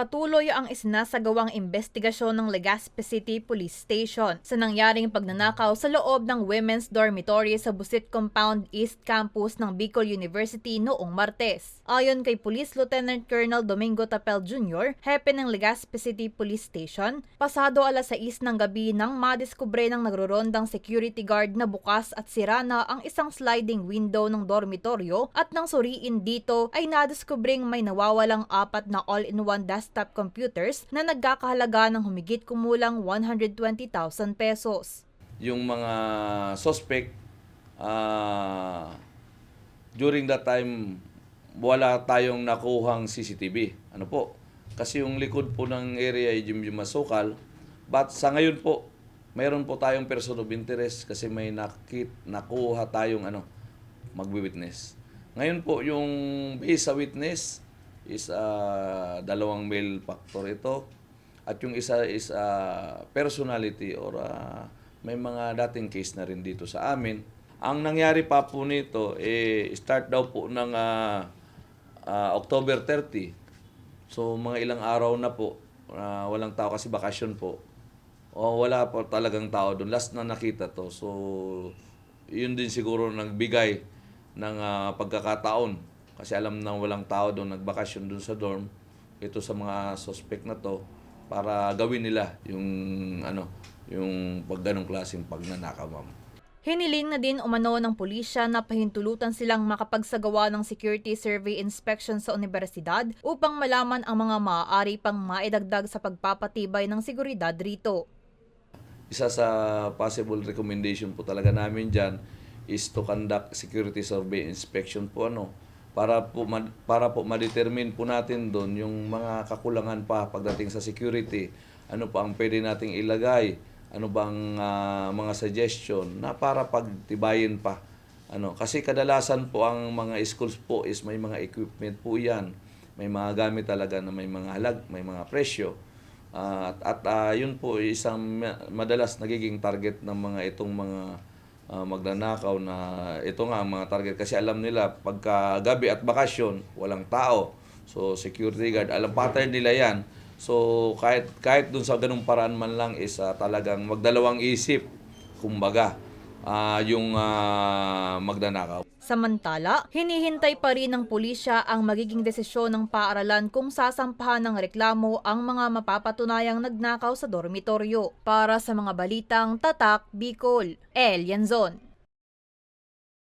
Patuloy ang isinasagawang investigasyon ng Legazpi City Police Station sa nangyaring pagnanakaw sa loob ng women's dormitory sa Busit Compound East Campus ng Bicol University noong Martes. Ayon kay Police Lieutenant Colonel Domingo Tapel Jr., hepe ng Legazpi City Police Station, pasado alas 6 ng gabi nang madiskubre ng nagrorondang security guard na bukas at sira na ang isang sliding window ng dormitoryo at nang suriin dito ay nadiskubring may nawawalang apat na all-in-one desktop computers na nagkakahalaga ng humigit kumulang 120,000 pesos. yung mga suspect ah, during that time wala tayong nakuhang CCTV. Ano po? Kasi yung likod po ng area ay yung masukal. But sa ngayon po, mayroon po tayong person of interest kasi may nakit, nakuha tayong ano, magwi-witness. Ngayon po, yung base sa witness is ah, dalawang male factor ito. At yung isa is ah, personality or ah, may mga dating case na rin dito sa amin. Ang nangyari pa po nito, eh, start daw po ng ah, ah, October 30. So, mga ilang araw na po, ah, walang tao kasi bakasyon po. O wala po talagang tao doon. Last na nakita to. So, yun din siguro nagbigay ng ah, pagkakataon. Kasi alam nang walang tao doon, nagbakasyon doon sa dorm. Ito sa mga suspect na to para gawin nila yung ano, yung pag ganong klaseng pagnanakaw, ma'am. Hiniling na din umano ng pulisya na pahintulutan silang makapagsagawa ng security survey inspection sa universidad upang malaman ang mga maaari pang maidagdag sa pagpapatibay ng seguridad rito. isa sa possible recommendation po talaga namin dyan is to conduct security survey inspection po ano para po para po ma-determine po natin doon yung mga kakulangan pa pagdating sa security. Ano pa ang pwede nating ilagay? Ano bang ah, mga suggestion na para pagtibayin pa? Ano kasi kadalasan po ang mga schools po is may mga equipment po yan. May mga gamit talaga na may mga halag may mga presyo. At at ah, yun po isang ma- madalas nagiging target ng mga itong mga ah, magnanakaw na ito nga ang mga target. Kasi alam nila pagka gabi at bakasyon walang tao. So security guard alam pattern nila yan. So kahit kahit dun sa ganung paraan man lang is ah, talagang magdalawang isip kumbaga ah, yung ah, magnanakaw Samantala, hinihintay pa rin ng pulisya ang magiging desisyon ng paaralan kung sasampahan ng reklamo ang mga mapapatunayang nagnakaw sa dormitoryo. Para sa mga balitang Tatak Bicol, El Yanzon.